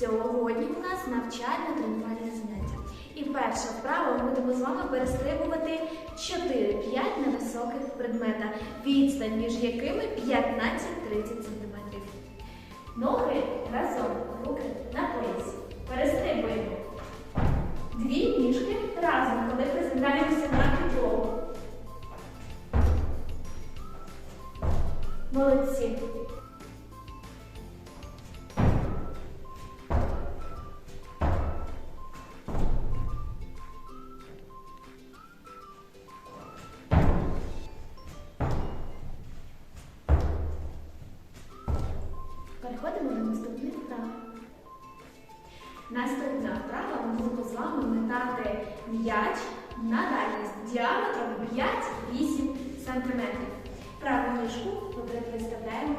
Сьогодні у нас навчально-тренувальне заняття. І перша вправа ми будемо з вами перестрибувати 4-5 невисоких предмета, відстань між якими 15-30 см. Ноги разом, руки на поясі. Перестрибуємо. Дві ніжки разом, коли приземляємося на підлогу. Молодці. Наступна вправа ми будемо з вами метати м'яч на дальність діаметром 5-8 см. Праву ніжку вперед виставляємо,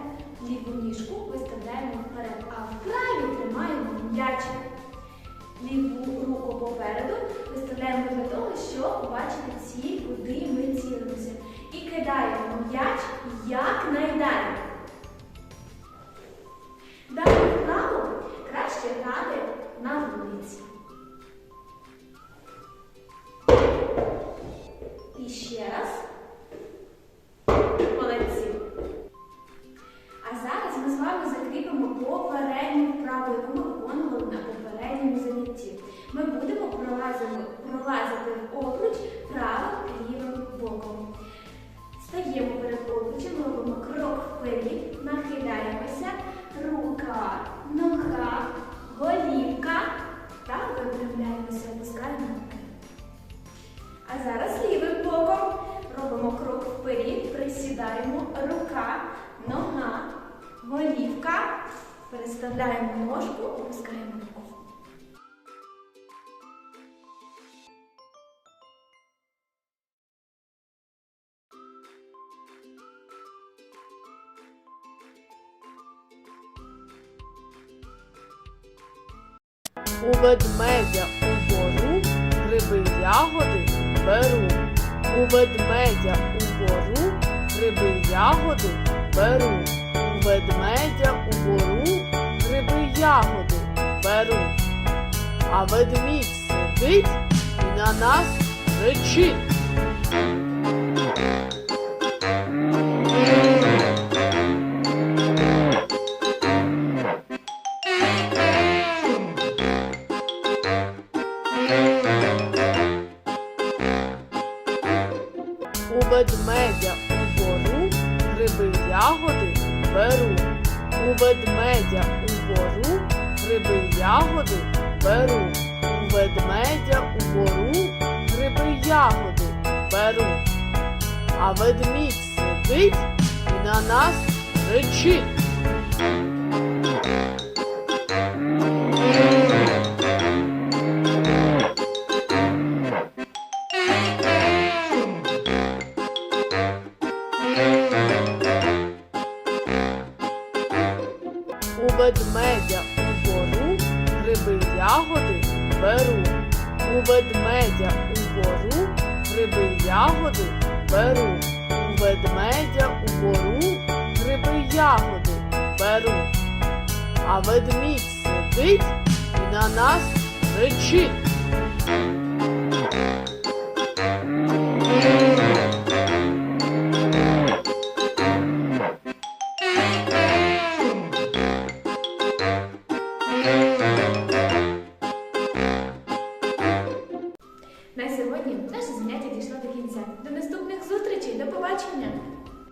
ліву ніжку виставляємо вперед, а вправі тримаємо м'яч. Ліву руку попереду виставляємо для того, щоб побачити ціль, куди ми цілимося. І кидаємо будемо пролазити, пролазити обруч правим лівим боком. Стаємо перед обручем, робимо крок вперед, нахиляємося, рука, нога, голівка та випрямляємося, опускаємо руки. А зараз лівим боком робимо крок вперед, присідаємо, рука, нога, голівка, переставляємо ножку, опускаємо руку. У ведмедя у бору гриби ягоди беру. У ведмедя у бору гриби ягоди беру. У ведмедя у бору гриби ягоди беру. А ведмідь сидить і на нас речить. У ведмедя у бору гриби ягоди беру. У ведмедя у бору гриби ягоди беру. У ведмедя у бору гриби ягоди беру. А ведмідь сидить і на нас речить. Ведмедя у бору гриби ягоди беру. У ведмедя у бору гриби ягоди беру. У ведмедя у бору гриби ягоди беру. А ведмідь сидить і на нас речить. На сьогодні наше заняття дійшло до кінця. До наступних зустрічей, до побачення!